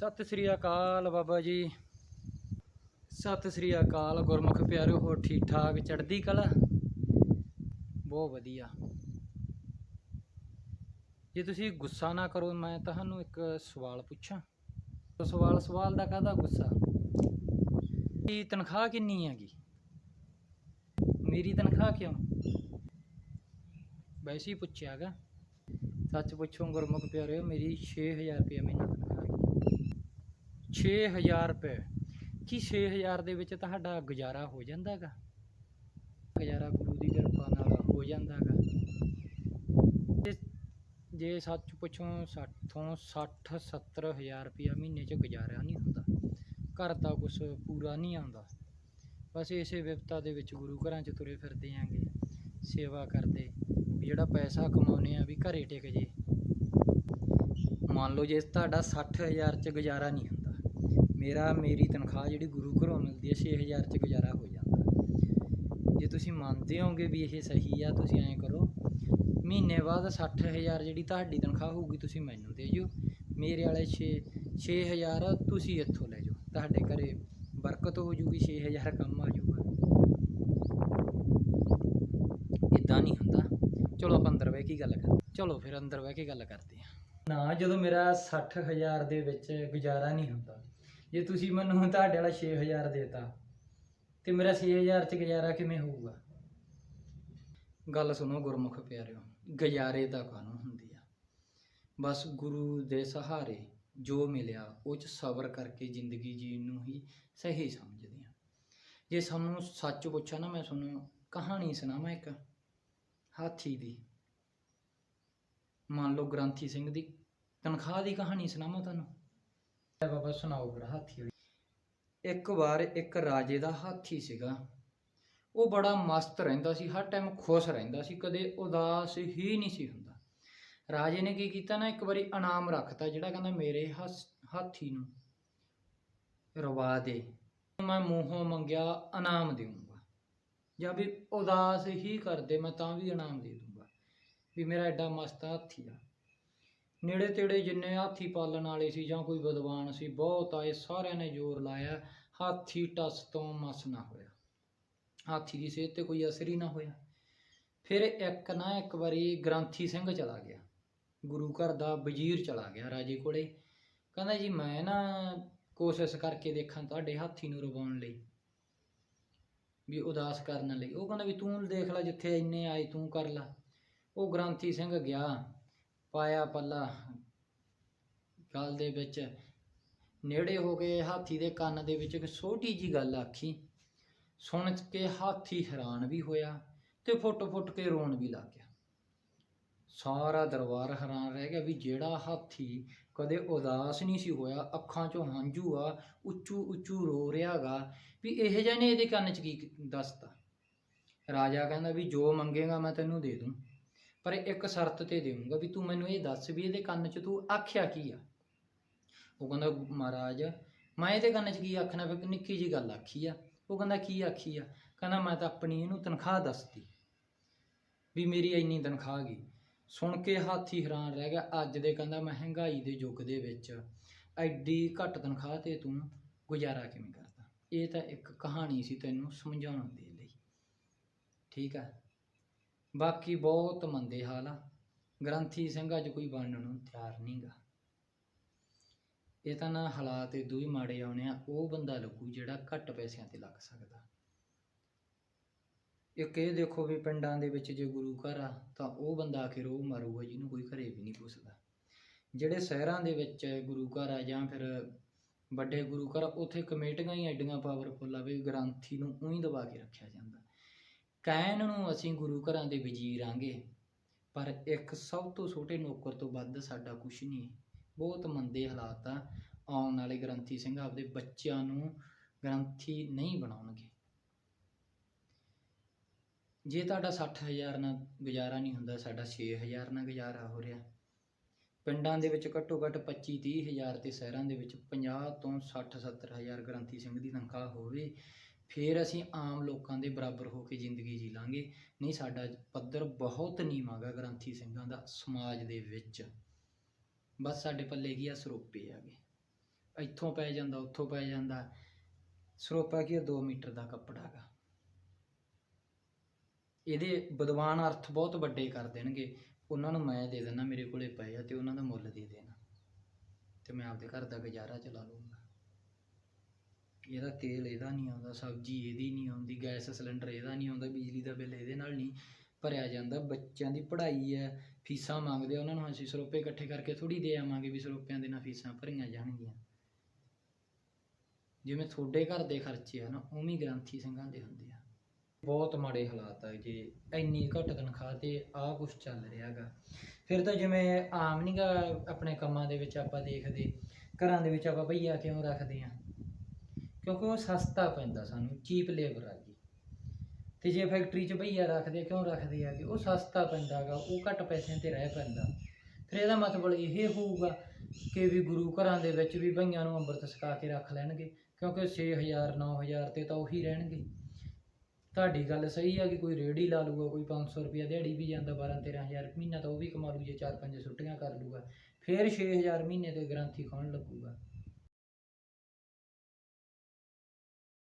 ਸਤਿ ਸ੍ਰੀ ਅਕਾਲ ਬਾਬਾ ਜੀ। ਸਤਿ ਸ੍ਰੀ ਅਕਾਲ ਗੁਰਮੁਖ ਪਿਆਰਿਓ ਹੋ ਠੀਕ ਠਾਕ ਚੜ੍ਹਦੀ ਕਲਾ? ਬਹੁਤ ਵਧੀਆ। ਜੇ ਤੁਸੀਂ ਗੁੱਸਾ ਨਾ ਕਰੋ, ਮੈਂ ਤੁਹਾਨੂੰ ਇੱਕ ਸਵਾਲ ਪੁੱਛਾਂ। ਉਹ ਸਵਾਲ ਸਵਾਲ ਦਾ ਕਾਹਦਾ ਗੁੱਸਾ? ਕੀ ਤਨਖਾਹ ਕਿੰਨੀ ਹੈਗੀ? ਮੇਰੀ ਤਨਖਾਹ ਕਿਉਂ? ਵੈਸੇ ਹੀ ਪੁੱਛਿਆਗਾ। ਸੱਚ ਪੁੱਛੋ ਗੁਰਮੁਖ ਪਿਆਰਿਓ, ਮੇਰੀ 6000 ਰੁਪਏ ਮਹੀਨਾ ਤਨਖਾਹ ਹੈ 6000 ਰੁਪਏ। ਕੀ 6000 ਦੇ ਵਿੱਚ ਤੁਹਾਡਾ ਗੁਜ਼ਾਰਾ ਹੋ ਜਾਂਦਾਗਾ? ਗੁਜ਼ਾਰਾ ਗੁਰੂ ਦੀ ਕਿਰਪਾ ਨਾਲ ਹੋ ਜਾਂਦਾਗਾ। ਜੇ ਜੇ ਸੱਚ ਪੁੱਛੋ 60 ਤੋਂ 60 70000 ਰੁਪਇਆ ਮਹੀਨੇ 'ਚ ਗੁਜ਼ਾਰਾ ਨਹੀਂ ਹੁੰਦਾ। ਘਰ ਦਾ ਕੁਝ ਪੂਰਾ ਨਹੀਂ ਆਉਂਦਾ। ਬਸ ਇਸੇ ਵਿਪਤਾ ਦੇ ਵਿੱਚ ਗੁਰੂ ਘਰਾਂ 'ਚ ਤੁਰੇ ਫਿਰਦੇ ਆਂਗੇ। ਸੇਵਾ ਕਰਦੇ, ਵੀ ਜਿਹੜਾ ਪੈਸਾ ਕਮਾਉਨੇ ਆ ਵੀ ਘਰੇ ਟਿਕ ਜੇ। ਮੰਨ ਲਓ ਜੇ ਤੁਹਾਡਾ 60000 ਚ ਗੁਜ਼ਾਰਾ ਨਹੀਂ ਹੁੰਦਾ। ਮੇਰਾ, ਮੇਰੀ ਤਨਖਾਹ ਜਿਹੜੀ ਗੁਰੂ ਘਰੋਂ ਮਿਲਦੀ ਹੈ 6000 ਚ ਗੁਜ਼ਾਰਾ ਹੋ ਜਾਂਦਾ। ਜੇ ਤੁਸੀਂ ਮੰਨਦੇ ਹੋਗੇ ਵੀ ਇਹ ਸਹੀ ਆ, ਤੁਸੀਂ ਐਂ ਕਰੋ, ਮਹੀਨੇ ਬਾਅਦ 60000 ਜਿਹੜੀ ਤੁਹਾਡੀ ਤਨਖਾਹ ਹੋਊਗੀ, ਤੁਸੀਂ ਮੈਨੂੰ ਦੇ ਜਿਓ। ਮੇਰੇ ਵਾਲੇ 6 6000 ਤੁਸੀਂ ਇੱਥੋਂ ਲੈ ਜਾਓ। ਤੁਹਾਡੇ ਘਰੇ ਬਰਕਤ ਹੋ ਜੂਗੀ 6000 ਕੰਮ ਆ ਜੂਗਾ। ਇਦਾਂ ਨਹੀਂ ਹੁੰਦਾ। ਚਲੋ ਆਪਾਂ ਅੰਦਰ ਬਹਿ ਕੇ ਗੱਲ ਕਰਦੇ ਚਲੋ ਫਿਰ ਅੰਦਰ ਬਹਿ ਕੇ ਗੱਲ ਕਰਦੇ ਹਾਂ। ਨਾ, ਜਦੋਂ ਮੇਰਾ 60000 ਦੇ ਵਿੱਚ ਗੁਜ਼ਾਰਾ ਨਹੀਂ ਹੁੰਦਾ ਜੇ ਤੁਸੀਂ ਮੈਨੂੰ ਤੁਹਾਡੇ ਵਾਲਾ 6000 ਦੇਤਾ, ਤੇ ਮੇਰਾ 6000 ਚ ਗੁਜ਼ਾਰਾ ਕਿਵੇਂ ਹੋਊਗਾ? ਗੱਲ ਸੁਣੋ ਗੁਰਮੁਖ ਪਿਆਰਿਓ, ਗੁਜ਼ਾਰੇ ਦਾ ਕਾਨੂੰਨ ਹੁੰਦੀ ਆ? ਬਸ ਗੁਰੂ ਦੇ ਸਹਾਰੇ ਜੋ ਮਿਲਿਆ, ਉਹ ਚ ਸਬਰ ਕਰਕੇ ਜ਼ਿੰਦਗੀ ਜੀਣ ਨੂੰ ਹੀ ਸਹੀ ਸਮਝਦੇ ਆ। ਜੇ ਸਾਨੂੰ ਸੱਚ ਪੁੱਛਾ ਨਾ, ਮੈਂ ਤੁਹਾਨੂੰ ਕਹਾਣੀ ਸੁਣਾਵਾਂ ਇੱਕ, ਹਾਥੀ ਦੀ। ਮੰਨ ਲਓ ਗ੍ਰੰਥੀ ਸਿੰਘ ਦੀ ਤਨਖਾਹ ਦੀ ਕਹਾਣੀ ਸੁਣਾਵਾਂ ਤੁਹਾਨੂੰ? ਬਾਬਾ ਸੁਣਾਓ ਫਿਰ, ਹਾਥੀ ਵਾਲੀ। ਇੱਕ ਵਾਰ ਇੱਕ ਰਾਜੇ ਦਾ ਹਾਥੀ ਸੀਗਾ। ਉਹ ਬੜਾ ਮਸਤ ਰਹਿੰਦਾ ਸੀ, ਹਰ ਟਾਈਮ ਖੁਸ਼ ਰਹਿੰਦਾ ਸੀ, ਕਦੇ ਉਦਾਸ ਹੀ ਨਹੀਂ ਸੀ ਹੁੰਦਾ। ਰਾਜੇ ਨੇ ਕੀ ਕੀਤਾ ਨਾ, ਇੱਕ ਵਾਰੀ ਇਨਾਮ ਰੱਖਤਾ, ਜਿਹੜਾ ਕਹਿੰਦਾ ਮੇਰੇ ਹਸ- ਹਾਥੀ ਨੂੰ ਰਵਾ ਦੇ। ਮੈਂ ਮੂੰਹੋਂ ਮੰਗਿਆ, ਇਨਾਮ ਦੇਵਾਂਗਾ ਜਾਂ ਵੀ ਉਦਾਸ ਹੀ ਕਰਦੇ ਮੈਂ ਤਾਂ ਵੀ ਇਨਾਮ ਦੇ ਦੂੰਗਾ। ਵੀ ਮੇਰਾ ਐਡਾ ਮਸਤ ਹਾਥੀ ਆ। ਨੇੜੇ ਤੇੜੇ ਜਿੰਨੇ ਹਾਥੀ ਪਾਲਣ ਵਾਲੇ ਸੀ ਜਾਂ ਕੋਈ ਵਿਦਵਾਨ ਸੀ, ਬਹੁਤ ਆਏ, ਸਾਰਿਆਂ ਨੇ ਜ਼ੋਰ ਲਾਇਆ, ਹਾਥੀ ਟਸ ਤੋਂ ਮਸ ਨਾ ਹੋਇਆ। ਹਾਥੀ ਦੀ ਸਿਹਤ ਤੇ ਕੋਈ ਅਸਰ ਹੀ ਨਾ ਹੋਇਆ। ਫਿਰ ਇੱਕ ਨਾ ਇੱਕ ਵਾਰੀ ਗ੍ਰੰਥੀ ਸਿੰਘ ਚਲਾ ਗਿਆ। ਗੁਰੂ ਘਰ ਦਾ ਵਜ਼ੀਰ ਚਲਾ ਗਿਆ ਰਾਜੇ ਕੋਲੇ। ਕਹਿੰਦਾ ਜੀ, ਮੈਂ ਨਾ ਕੋਸ਼ਿਸ਼ ਕਰਕੇ ਦੇਖਾਂ ਤੁਹਾਡੇ ਹਾਥੀ ਨੂੰ ਰਵਾਉਣ ਲਈ, ਵੀ ਉਦਾਸ ਕਰਨ ਲਈ। ਉਹ ਕਹਿੰਦਾ ਵੀ ਤੂੰ ਦੇਖ ਲੈ ਜਿੱਥੇ ਇੰਨੇ ਆਏ, ਤੂੰ ਕਰ ਲੈ। ਉਹ ਗ੍ਰੰਥੀ ਸਿੰਘ ਗਿਆ। ਪਾਇਆ ਪੱਲਾ। ਗੱਲ ਦੇ ਵਿੱਚ ਨੇੜੇ ਹੋ ਕੇ ਹਾਥੀ ਦੇ ਕੰਨ ਦੇ ਵਿੱਚ ਇੱਕ ਛੋਟੀ ਜੀ ਗੱਲ ਆਖੀ। ਸੁਣ ਕੇ ਹਾਥੀ ਹੈਰਾਨ ਵੀ ਹੋਇਆ ਤੇ ਫੁੱਟ ਫੁੱਟ ਕੇ ਰੋਣ ਵੀ ਲੱਗ ਗਿਆ। ਸਾਰਾ ਦਰਬਾਰ ਹੈਰਾਨ ਰਹਿ ਗਿਆ ਵੀ ਜਿਹੜਾ ਹਾਥੀ ਕਦੇ ਉਦਾਸ ਨਹੀਂ ਸੀ ਹੋਇਆ, ਅੱਖਾਂ 'ਚੋਂ ਹੰਝੂ ਆ, ਉੱਚੂ ਉੱਚੂ ਰੋ ਰਿਹਾਗਾ ਵੀ ਇਹ ਜਿਹੇ ਨੇ ਇਹਦੇ ਕੰਨ 'ਚ ਕੀ ਦੱਸਤਾ? ਰਾਜਾ ਕਹਿੰਦਾ ਵੀ ਜੋ ਮੰਗੇਗਾ ਮੈਂ ਤੈਨੂੰ ਦੇ ਦੂੰ। ਪਰ ਇੱਕ ਸ਼ਰਤ ਤੇ ਦੇਵਾਂਗਾ ਵੀ ਤੂੰ ਮੈਨੂੰ ਇਹ ਦੱਸ ਵੀ ਇਹਦੇ ਕੰਨ 'ਚ ਤੂੰ ਆਖਿਆ ਕੀ ਆ? ਉਹ ਕਹਿੰਦਾ, ਮਹਾਰਾਜ, ਮੈਂ ਇਹਦੇ ਕੰਨ 'ਚ ਕੀ ਆਖਣਾ? ਵੀ ਨਿੱਕੀ ਜੀ ਗੱਲ ਆਖੀ ਆ। ਉਹ ਕਹਿੰਦਾ, ਕੀ ਆਖੀ ਆ? ਕਹਿੰਦਾ, ਮੈਂ ਤਾਂ ਆਪਣੀ ਇਹਨੂੰ ਤਨਖਾਹ ਦੱਸਤੀ ਵੀ ਮੇਰੀ ਇੰਨੀ ਤਨਖਾਹ ਗਈ। ਸੁਣ ਕੇ ਹਾਥੀ ਹੈਰਾਨ ਰਹਿ ਗਿਆ। ਅੱਜ ਦੇ ਕਹਿੰਦਾ, ਮਹਿੰਗਾਈ ਦੇ ਯੁੱਗ ਦੇ ਵਿੱਚ ਐਡੀ ਘੱਟ ਤਨਖਾਹ ਤੇ ਤੂੰ ਗੁਜ਼ਾਰਾ ਕਿਵੇਂ ਕਰਦਾ? ਇਹ ਤਾਂ ਇੱਕ ਕਹਾਣੀ ਸੀ ਤੈਨੂੰ ਸਮਝਾਉਣ ਦੇ ਲਈ। ਠੀਕ ਆ? ਬਾਕੀ ਬਹੁਤ ਮੰਦੇ ਹਾਲ ਆ। ਗ੍ਰੰਥੀ ਸਿੰਘ ਅੱਜ ਕੋਈ ਬਣਨ ਨੂੰ ਤਿਆਰ ਨਹੀਂਗਾ ਇਹ ਤਾਂ ਨਾ ਹਾਲਾਤ ਇਦੋਂ ਹੀ ਮਾੜੇ ਆਉਣੇ ਆ, ਉਹ ਬੰਦਾ ਲੱਗੂ ਜਿਹੜਾ ਘੱਟ ਪੈਸਿਆਂ ਤੇ ਲੱਗ ਸਕਦਾ। ਇੱਕ ਇਹ ਦੇਖੋ ਵੀ ਪਿੰਡਾਂ ਦੇ ਵਿੱਚ ਜੇ ਗੁਰੂ ਘਰ ਆ, ਤਾਂ ਉਹ ਬੰਦਾ ਆਖਿਰ ਉਹ ਮਰੂਗਾ ਜਿਹਨੂੰ ਕੋਈ ਘਰੇ ਵੀ ਨਹੀਂ ਪੁੱਛਦਾ। ਜਿਹੜੇ ਸ਼ਹਿਰਾਂ ਦੇ ਵਿੱਚ ਗੁਰੂ ਘਰ ਆ ਜਾਂ ਫਿਰ ਵੱਡੇ ਗੁਰੂ ਘਰ ਉੱਥੇ ਕਮੇਟੀਆਂ ਹੀ ਐਡੀਆਂ ਪਾਵਰਫੁੱਲ ਆ ਵੀ ਗ੍ਰੰਥੀ ਨੂੰ ਉਹੀ ਦਬਾ ਕੇ ਰੱਖਿਆ ਜਾਂਦਾ। ਕਹਿਣ ਨੂੰ ਅਸੀਂ ਗੁਰੂ ਘਰਾਂ ਦੇ ਵਜ਼ੀਰ ਆਂਗੇ, ਪਰ ਇੱਕ ਸਭ ਤੋਂ ਛੋਟੇ ਨੌਕਰ ਤੋਂ ਵੱਧ ਸਾਡਾ ਕੁਝ ਨਹੀਂ। ਬਹੁਤ ਮੰਦੇ ਹਾਲਾਤ ਆ। ਆਉਣ ਵਾਲੇ ਗ੍ਰੰਥੀ ਸਿੰਘ ਆਪਦੇ ਬੱਚਿਆਂ ਨੂੰ ਗ੍ਰੰਥੀ ਨਹੀਂ ਬਣਾਉਣਗੇ। ਜੇ ਤੁਹਾਡਾ 60000 ਨਾਲ ਗੁਜ਼ਾਰਾ ਨਹੀਂ ਹੁੰਦਾ, ਸਾਡਾ 6000 ਨਾਲ ਗੁਜ਼ਾਰਾ ਹੋ ਰਿਹਾ। ਪਿੰਡਾਂ ਦੇ ਵਿੱਚ ਘੱਟੋ ਘੱਟ 25 30000 ਤੇ ਸ਼ਹਿਰਾਂ ਦੇ ਵਿੱਚ 50 ਤੋਂ 60 70000 ਗ੍ਰੰਥੀ ਸਿੰਘ ਦੀ ਤਨਖਾਹ ਹੋਵੇ ਫਿਰ ਅਸੀਂ ਆਮ ਲੋਕਾਂ ਦੇ ਬਰਾਬਰ ਹੋ ਕੇ ਜ਼ਿੰਦਗੀ ਜੀ ਲਾਂਗੇ। ਨਹੀਂ, ਸਾਡਾ ਪੱਧਰ ਬਹੁਤ ਨੀਵਾਂਗਾ ਗ੍ਰੰਥੀ ਸਿੰਘਾਂ ਦਾ ਸਮਾਜ ਦੇ ਵਿੱਚ। ਬਸ ਸਾਡੇ ਪੱਲੇ ਕੀ ਆ? ਸਰੋਪੇ ਆਗੇ ਇੱਥੋਂ ਪੈ ਜਾਂਦਾ, ਉੱਥੋਂ ਪੈ ਜਾਂਦਾ। ਸਰੋਪਾ ਕੀ 2 ਮੀਟਰ ਦਾ ਕੱਪੜਾ ਹੈਗਾ ਇਹਦੇ ਵਿਦਵਾਨ ਅਰਥ ਬਹੁਤ ਵੱਡੇ ਕਰ ਦੇਣਗੇ। ਉਹਨਾਂ ਨੂੰ ਮੈਂ ਦੇ ਦੇਣਾ ਮੇਰੇ ਕੋਲੇ ਪਏ ਆ ਤੇ ਉਹਨਾਂ ਦਾ ਮੁੱਲ ਦੇ ਦੇਣਾ। ਤੇ ਮੈਂ ਆਪਦੇ ਘਰ ਦਾ ਗੁਜ਼ਾਰਾ ਚਲਾ ਲੂੰਗਾ ਇਹਦਾ ਤੇਲ ਇਹਦਾ ਨਹੀਂ ਆਉਂਦਾ, ਸਬਜ਼ੀ ਇਹਦੀ ਨਹੀਂ ਆਉਂਦੀ, ਗੈਸ ਸਿਲੰਡਰ ਇਹਦਾ ਨਹੀਂ ਆਉਂਦਾ, ਬਿਜਲੀ ਦਾ ਬਿੱਲ ਇਹਦੇ ਨਾਲ ਨਹੀਂ ਭਰਿਆ ਜਾਂਦਾ। ਬੱਚਿਆਂ ਦੀ ਪੜ੍ਹਾਈ ਹੈ, ਫੀਸਾਂ ਮੰਗਦੇ ਆ, ਉਹਨਾਂ ਨੂੰ ਅਸੀਂ ਸਰੋਪੇ ਇਕੱਠੇ ਕਰਕੇ ਥੋੜੀ ਦੇ ਆਵਾਂਗੇ ਵੀ ਸਰੋਪਿਆਂ ਦੇ ਨਾਲ ਫੀਸਾਂ ਭਰੀਆਂ ਜਾਣਗੀਆਂ। ਜਿਵੇਂ ਤੁਹਾਡੇ ਘਰ ਦੇ ਖਰਚੇ ਆ ਨਾ, ਉਵੇਂ ਗ੍ਰੰਥੀ ਸਿੰਘਾਂ ਦੇ ਹੁੰਦੇ ਆ। ਬਹੁਤ ਮਾੜੇ ਹਾਲਾਤ ਆ ਜੇ, ਇੰਨੀ ਘੱਟ ਤਨਖਾਹ ਤੇ ਆਹ ਕੁਝ ਚੱਲ ਰਿਹਾਗਾ ਫਿਰ ਤਾਂ ਜਿਵੇਂ ਆਮ ਨਹੀਂਗਾ ਆਪਣੇ ਕੰਮਾਂ ਦੇ ਵਿੱਚ ਆਪਾਂ ਦੇਖਦੇ, ਘਰਾਂ ਦੇ ਵਿੱਚ ਆਪਾਂ ਭਈਆ ਕਿਉਂ ਰੱਖਦੇ ਆ? ਕਿਉਂਕਿ ਉਹ ਸਸਤਾ ਪੈਂਦਾ ਸਾਨੂੰ ਚੀਪ ਲੇਬਰ ਆ ਗਈ ਤੇ ਜੇ ਫੈਕਟਰੀ 'ਚ ਭਈਆ ਰੱਖਦੇ, ਕਿਉਂ ਰੱਖਦੇ ਆ ਕਿ ਉਹ ਸਸਤਾ ਪੈਂਦਾਗਾ ਉਹ ਘੱਟ ਪੈਸਿਆਂ ਤੇ ਰਹਿ ਪੈਂਦਾ। ਫਿਰ ਇਹਦਾ ਮਤਲਬ ਇਹ ਹੋਊਗਾ ਕਿ ਵੀ ਗੁਰੂ ਘਰਾਂ ਦੇ ਵਿੱਚ ਵੀ ਭਈਆਂ ਨੂੰ ਅੰਮ੍ਰਿਤ ਛਕਾ ਕੇ ਰੱਖ ਲੈਣਗੇ, ਕਿਉਂਕਿ 6000 9000 ਤੇ ਤਾਂ ਉਹੀ ਰਹਿਣਗੇ। ਤੁਹਾਡੀ ਗੱਲ ਸਹੀ ਆ ਕਿ ਕੋਈ ਰੇੜੀ ਲਾ ਲੂਗਾ ਕੋਈ 500 ਰੁਪਿਆ ਦਿਹਾੜੀ ਵੀ ਜਾਂਦਾ 12 13000 ਮਹੀਨਾ ਤਾਂ ਉਹ ਵੀ ਕਮਾ ਲੂ ਜੇ 4-5 ਛੁੱਟੀਆਂ ਕਰ ਲੂਗਾ ਫਿਰ 6000 ਮਹੀਨੇ ਤੇ ਗ੍ਰੰਥੀ ਖਾਣ ਲੱਗੂਗਾ।